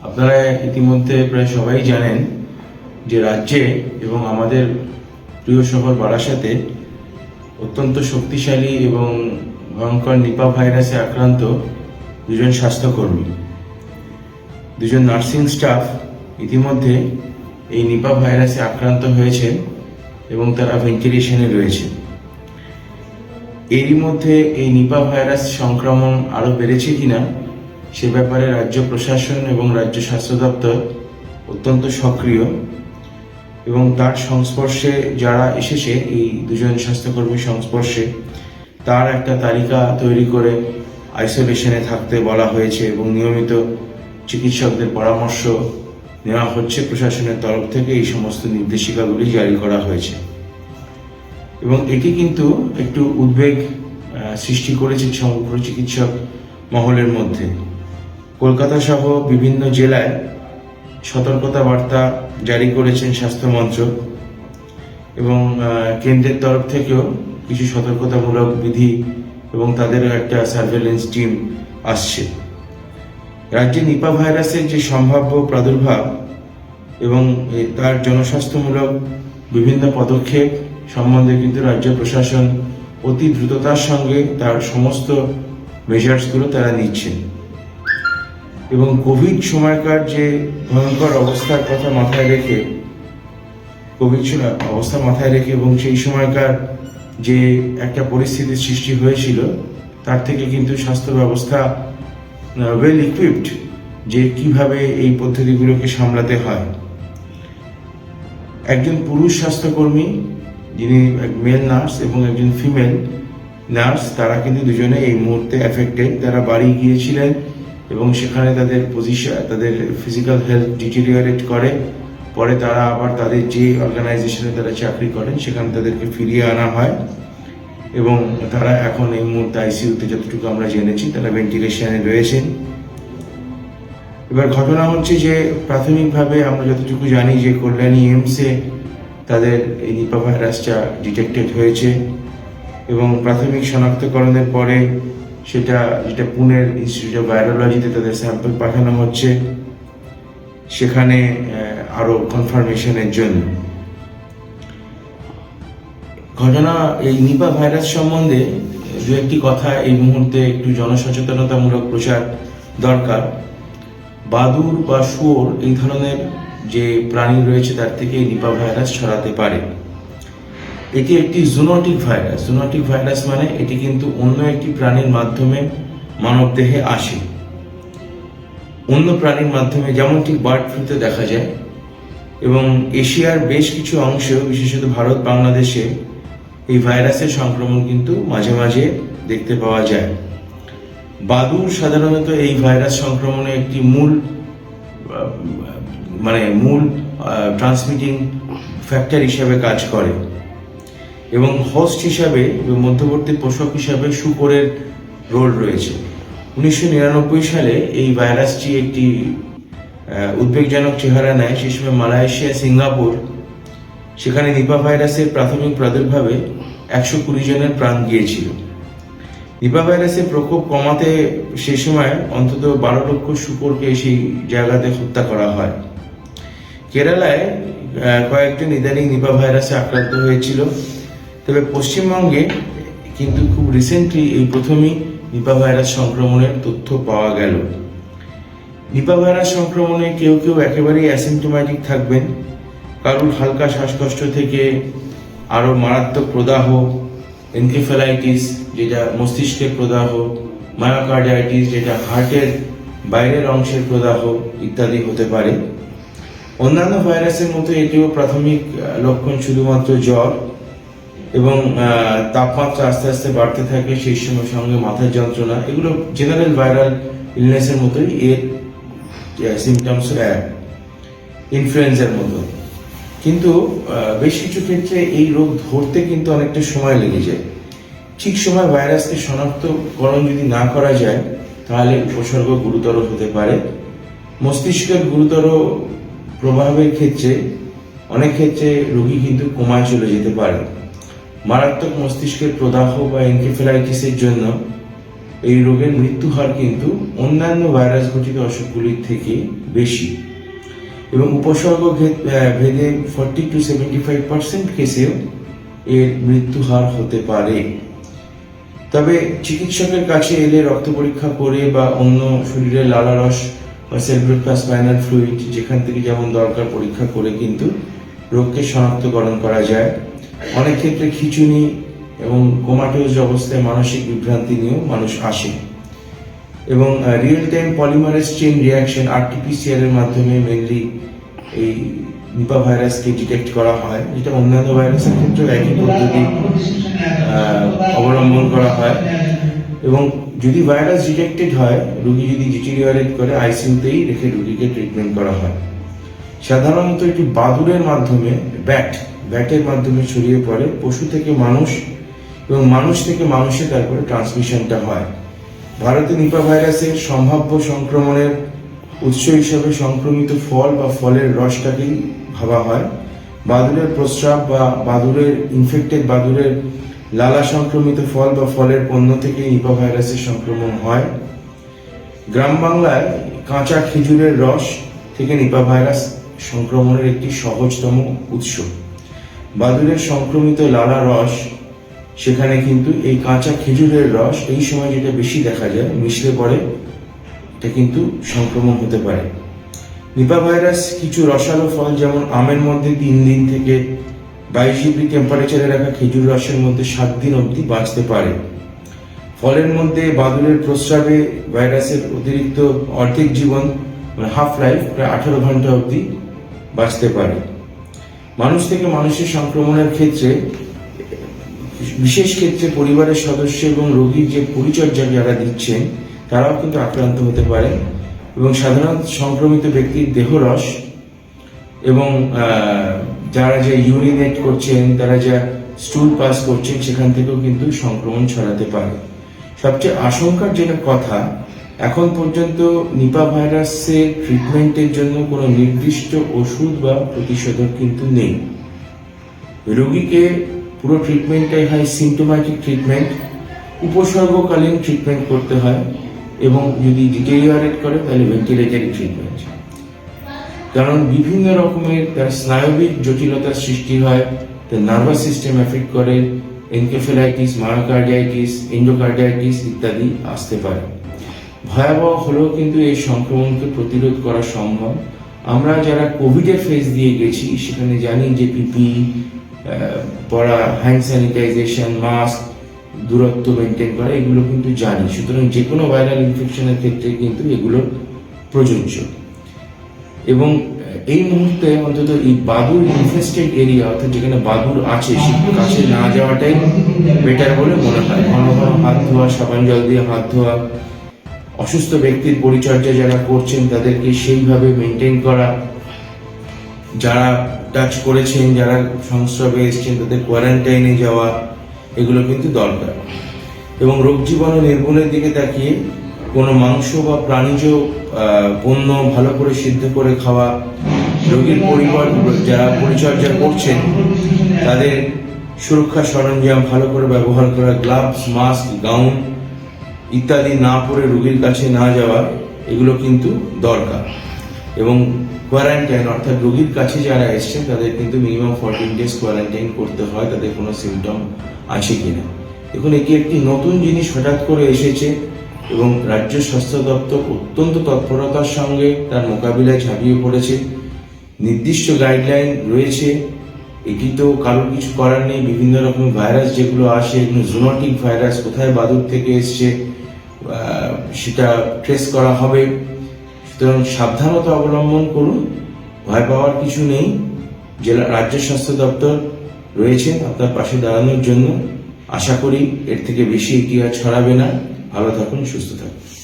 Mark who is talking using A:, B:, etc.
A: আপনারা ইতিমধ্যে প্রায় সবাই জানেন যে রাজ্যে এবং আমাদের প্রিয় শহর বারাসাতে অত্যন্ত শক্তিশালী এবং ভয়ঙ্কর নিপা ভাইরাসে আক্রান্ত দুজন স্বাস্থ্যকর্মী। দুজন নার্সিং স্টাফ ইতিমধ্যে এই নিপা ভাইরাসে আক্রান্ত হয়েছে এবং তারা ভেন্টিলেশনে রয়েছে। এরই মধ্যে এই নিপা ভাইরাস সংক্রমণ আরও বেড়েছে কিনা সে ব্যাপারে রাজ্য প্রশাসন এবং রাজ্য স্বাস্থ্য দপ্তর অত্যন্ত সক্রিয় এবং তার সংস্পর্শে যারা এসেছে, এই দুজন স্বাস্থ্যকর্মীর সংস্পর্শে, তার একটা তালিকা তৈরি করে আইসোলেশনে থাকতে বলা হয়েছে এবং নিয়মিত চিকিৎসকদের পরামর্শ নেওয়া হচ্ছে প্রশাসনের তরফ থেকে এই সমস্ত নির্দেশিকাগুলি জারি করা হয়েছে। এবং এটি কিন্তু একটু উদ্বেগ সৃষ্টি করেছে সমগ্র চিকিৎসক মহলের মধ্যে। কলকাতা সহ বিভিন্ন জেলায় সতর্কতা বার্তা জারি করেছেন স্বাস্থ্য মন্ত্রক এবং কেন্দ্রের তরফ থেকেও কিছু সতর্কতামূলক বিধি এবং তাদেরও একটা সার্ভেলেন্স টিম আসছে। রাজ্যে নিপা ভাইরাসের যে সম্ভাব্য প্রাদুর্ভাব এবং তার জনস্বাস্থ্যমূলক বিভিন্ন পদক্ষেপ সম্বন্ধে কিন্তু রাজ্য প্রশাসন অতি দ্রুততার সঙ্গে তার সমস্ত মেজার্সগুলো তারা নিচ্ছেন। এবং কোভিড সময়কার যে ভয়ঙ্কর অবস্থার কথা মাথায় রেখে, কোভিড অবস্থা মাথায় রেখে এবং সেই সময়কার যে একটা পরিস্থিতির সৃষ্টি হয়েছিল, তার থেকে কিন্তু স্বাস্থ্য ব্যবস্থা ওয়েল ইকুইপড যে কীভাবে এই পদ্ধতিগুলোকে সামলাতে হয়। একজন পুরুষ স্বাস্থ্যকর্মী, যিনি মেল নার্স এবং একজন ফিমেল নার্স তারা কিন্তু দুজনে এই মুহূর্তে এফেক্টেড তারা বাড়ি গিয়েছিলেন এবং সেখানে তাদের পজিশন তাদের ফিজিক্যাল হেলথ ডিটেরিয়ারেট করে। পরে তারা আবার তাদের যে অর্গানাইজেশনে তারা চাকরি করেন, সেখানে তাদেরকে ফিরিয়ে আনা হয়। এবং তারা এখন এই মুহূর্তে আইসিইউতে যতটুকু আমরা জেনেছি, তারা ভেন্টিলেশনে রয়েছেন। এবার ঘটনা হচ্ছে যে, প্রাথমিকভাবে আমরা যতটুকু জানি যে কল্যাণী এমসে তাদের এই নিপা ভাইরাসটা ডিটেক্টেড হয়েছে। এবং প্রাথমিক শনাক্তকরণের পরে সেটা যেটা পুনের ইনস্টিটিউট অফ ভাইরোলজিতে তাদের স্যাম্পল পাঠানো হচ্ছে সেখানে আহ, আরও কনফার্মেশনের জন্য। ঘটনা এই নিপা ভাইরাস সম্বন্ধে দু একটি কথা এই মুহূর্তে একটু জনসচেতনতামূলক প্রচার দরকার। বাদুর বা শুয়োর এই ধরনের যে প্রাণী রয়েছে তার থেকে নিপা ভাইরাস ছড়াতে পারে। এটি একটি জুনোটিক ভাইরাস জুনোটিক ভাইরাস মানে এটি কিন্তু অন্য একটি প্রাণীর মাধ্যমে মানব দেহে আসে। অন্য প্রাণীর মাধ্যমে, যেমন ঠিক বার্ড ফ্লুতে দেখা যায়। এবং এশিয়ার বেশ কিছু অংশ, বিশেষত ভারত, বাংলাদেশে এই ভাইরাসের সংক্রমণ কিন্তু মাঝে মাঝে দেখতে পাওয়া যায়। বাদুর সাধারণত এই ভাইরাস সংক্রমণে একটি মূল মানে মূল ট্রান্সমিটিং ফ্যাক্টর হিসেবে কাজ করে। এবং হোস্ট হিসাবে মধ্যবর্তী পোষক হিসাবে শুকরের রোল রয়েছে। উনিশশো নিরানব্বই সালে এই ভাইরাসটি একটি উদ্বেগজনক চেহারা নেয়। সে সময় মালয়েশিয়া, সিঙ্গাপুর, সেখানে নিপা ভাইরাসের প্রাথমিক প্রাদুর্ভাবে একশো কুড়ি জনের প্রাণ গিয়েছিল। নিপা ভাইরাসের প্রকোপ কমাতে সে সময় অন্তত বারো লক্ষ শুকরকে সেই জায়গাতে হত্যা করা হয়। কেরালায় কয়েকজন ইদানিং নিপা ভাইরাসে আক্রান্ত হয়েছিল। তবে পশ্চিমবঙ্গে কিন্তু খুব রিসেন্টলি এই প্রথমেই নিপা ভাইরাস সংক্রমণের তথ্য পাওয়া গেল। নিপা ভাইরাস সংক্রমণে কেউ কেউ একেবারেই অ্যাসিমটোম্যাটিক থাকবেন। কারুর হালকা শ্বাসকষ্ট থেকে আরও মারাত্মক প্রদাহ এনকেফেলাইটিস যেটা মস্তিষ্কের প্রদাহ মায়োকার্ডিয়াইটিস যেটা হার্টের বাইরের অংশের প্রদাহ ইত্যাদি হতে পারে। অন্যান্য ভাইরাসের মতো এটিও প্রাথমিক লক্ষণ শুধুমাত্র জ্বর। এবং তাপমাত্রা আস্তে আস্তে বাড়তে থাকে, সেই সময় সঙ্গে মাথার যন্ত্রণা, এগুলো জেনারেল ভাইরাল ইলনেসের মতোই এর সিমটমস ইনফ্লুয়েঞ্জার মতো। কিন্তু বেশ কিছু ক্ষেত্রে এই রোগ ধরতে কিন্তু অনেকটা সময় লেগে যায়। ঠিক সময় ভাইরাসকে শনাক্তকরণ যদি না করা যায়, তাহলে উপসর্গ গুরুতর হতে পারে। মস্তিষ্কের গুরুতর প্রভাবের ক্ষেত্রে, অনেক ক্ষেত্রে রোগী কিন্তু কোমায় চলে যেতে পারে। মারাত্মক মস্তিষ্কের প্রদাহ বা এনকেফেলাইটিসের জন্য এই রোগের মৃত্যু হার কিন্তু অন্যান্য ভাইরাস ঘটিত অসুখগুলির থেকে বেশি। এবং উপসর্গ ভেদে forty to seventy five percent কেসেও এর মৃত্যু হার হতে পারে। তবে চিকিৎসকের কাছে এলে রক্ত পরীক্ষা করে বা অন্য শরীরের লালারস বা সেলব্রোপ্লাস স্পাইনাল ফ্লুইড যেখান থেকে যেমন দরকার পরীক্ষা করে কিন্তু রোগকে শনাক্তকরণ করা যায়। অনেক ক্ষেত্রে খিচুনি এবং কোমাটোজ অবস্থায় মানসিক বিভ্রান্তি নিয়েও মানুষ আসে। এবং real time polymerase chain reaction R T P C R এর মাধ্যমে মেনলি এই নিপা ভাইরাসকে ডিটেক্ট করা হয়, যেটা অন্যান্য ভাইরাসের ক্ষেত্রেও একই পদ্ধতি অবলম্বন করা হয়। এবং যদি ভাইরাস ডিটেক্টেড হয়, রুগী যদি ডিটেরিয়ারেট করে, আইসিইউতেই রেখে রুগীকে ট্রিটমেন্ট করা হয়। সাধারণত একটি বাদুড়ের মাধ্যমে ব্যাট ব্যাটের মাধ্যমে ছড়িয়ে পড়ে, পশু থেকে মানুষ এবং মানুষ থেকে মানুষে তারপরে ট্রান্সমিশনটা হয়। ভারতে নিপা ভাইরাসের সম্ভাব্য সংক্রমণের উৎস হিসাবে সংক্রমিত ফল বা ফলের রসটাকেই ভাবা হয়। বাদুড়ের প্রস্রাব বা বাদুড়ের ইনফেক্টেড বাদুড়ের লালা সংক্রমিত ফল বা ফলের পণ্য থেকে নিপা ভাইরাসের সংক্রমণ হয়। গ্রাম বাংলায় কাঁচা খেজুরের রস থেকে নিপা ভাইরাস সংক্রমণের একটি সহজতম উৎস। বাদুড়ের সংক্রমিত লালা রস, সেখানে কিন্তু এই কাঁচা খেজুরের রস এই সময় যেটা বেশি দেখা যায়, মিশলে পরে এটা কিন্তু সংক্রমণ হতে পারে। নিপা ভাইরাস কিছু রসালো ফল যেমন আমের মধ্যে তিন দিন থেকে বাইশ ডিগ্রি টেম্পারেচারে রাখা খেজুর রসের মধ্যে সাত দিন অবধি বাঁচতে পারে। ফলের মধ্যে বাদুড়ের প্রস্রাবে ভাইরাসের অতিরিক্ত অর্ধেক জীবন মানে হাফ লাইফ প্রায় আঠারো ঘণ্টা অবধি বাঁচতে পারে। মানুষ থেকে মানুষের সংক্রমণের ক্ষেত্রে, বিশেষ ক্ষেত্রে পরিবারের সদস্য এবং রোগীর যে পরিচর্যা যারা দিচ্ছেন, তারাও কিন্তু আক্রান্ত হতে পারে এবং সাধারণত সংক্রমিত ব্যক্তির দেহরস এবং যারা যে ইউরিনেট করছেন, তারা যা স্টুল পাস করছেন, সেখান থেকেও কিন্তু সংক্রমণ ছড়াতে পারে। সবচেয়ে আশঙ্কার যেটা কথা এখন পর্যন্ত নিপা ভাইরাসের ট্রিটমেন্টের জন্য কোনো নির্দিষ্ট ওষুধ বা প্রতিষেধক কিন্তু নেই। রোগীকে পুরো ট্রিটমেন্টটাই হয় সিমটোম্যাটিক ট্রিটমেন্ট উপসর্গকালীন ট্রিটমেন্ট করতে হয় এবং যদি ডিটেরিয়ারেট করে তাহলে ভেন্টিলেটারি ট্রিটমেন্ট কারণ বিভিন্ন রকমের তার স্নায়বিক জটিলতার সৃষ্টি হয়, তার নার্ভাস সিস্টেম এফেক্ট করে এনকেফেলাইটিস মায়োকার্ডিয়াইটিস এন্ডোকার্ডিয়াইটিস ইত্যাদি আসতে পারে। ভয়াবহ হলেও কিন্তু এই সংক্রমণকে প্রতিরোধ করা সম্ভব। আমরা যারা কোভিডের ফেজ দিয়ে গেছি, সেখানে জানি যে পিপি পড়া হ্যান্ড স্যানিটাইজেশন মাস্ক দূরত্ব মেনটেন করা, এগুলো কিন্তু জানি। সুতরাং যে কোনো ভাইরাল ইনফেকশনের ক্ষেত্রে কিন্তু এগুলো প্রযোজ্য। এবং এই মুহূর্তে অন্তত এই বাদুর ইনফেস্টেড এরিয়া অর্থাৎ যেখানে বাদুর আছে সেই কাছে না যাওয়াটাই বেটার বলে মনে হয়। ঘন ঘন হাত ধোয়া, সাবান জল দিয়ে হাত ধোয়া অসুস্থ ব্যক্তির পরিচর্যা যারা করছেন, তাদেরকে সেইভাবে মেনটেন করা। যারা টাচ করেছেন, যারা সংস্রবে এসেছেন, তাদের কোয়ারেন্টাইনে যাওয়া, এগুলো কিন্তু দরকার। এবং রোগ জীবাণু নির্মূলের দিকে তাকিয়ে কোনো মাংস বা প্রাণীজ পণ্য ভালো করে সিদ্ধ করে খাওয়া, রোগীর পরিবার, যারা পরিচর্যা করছেন, তাদের সুরক্ষা সরঞ্জাম ভালো করে ব্যবহার করা গ্লাভস মাস্ক গাউন ইত্যাদি না পড়ে রুগীর কাছে না যাওয়া, এগুলো কিন্তু দরকার। এবং কোয়ারেন্টাইন অর্থাৎ রোগীর কাছে যারা এসছেন, তাদের কিন্তু মিনিমাম ফোরটিন ডেজ কোয়ারেন্টাইন করতে হয়, তাদের কোনো সিমটম আছে কি না দেখুন, এটি একটি নতুন জিনিস হঠাৎ করে এসেছে এবং রাজ্য স্বাস্থ্য দপ্তর অত্যন্ত তৎপরতার সঙ্গে তার মোকাবিলায় ঝাঁপিয়ে পড়েছে। নির্দিষ্ট গাইডলাইন রয়েছে। এটি তো কারোর কিছু করার নেই। বিভিন্ন রকম ভাইরাস যেগুলো আসে এগুলো জুনোটিক ভাইরাস কোথায় বাদুর থেকে এসছে সেটা ট্রেস করা হবে। সুতরাং সাবধানতা অবলম্বন করুন। ভয় পাওয়ার কিছু নেই। জেলা, রাজ্য স্বাস্থ্য দপ্তর রয়েছে আপনার পাশে দাঁড়ানোর জন্য। আশা করি এর থেকে বেশি এগিয়ে ছড়াবে না। ভালো থাকুন, সুস্থ থাকুন।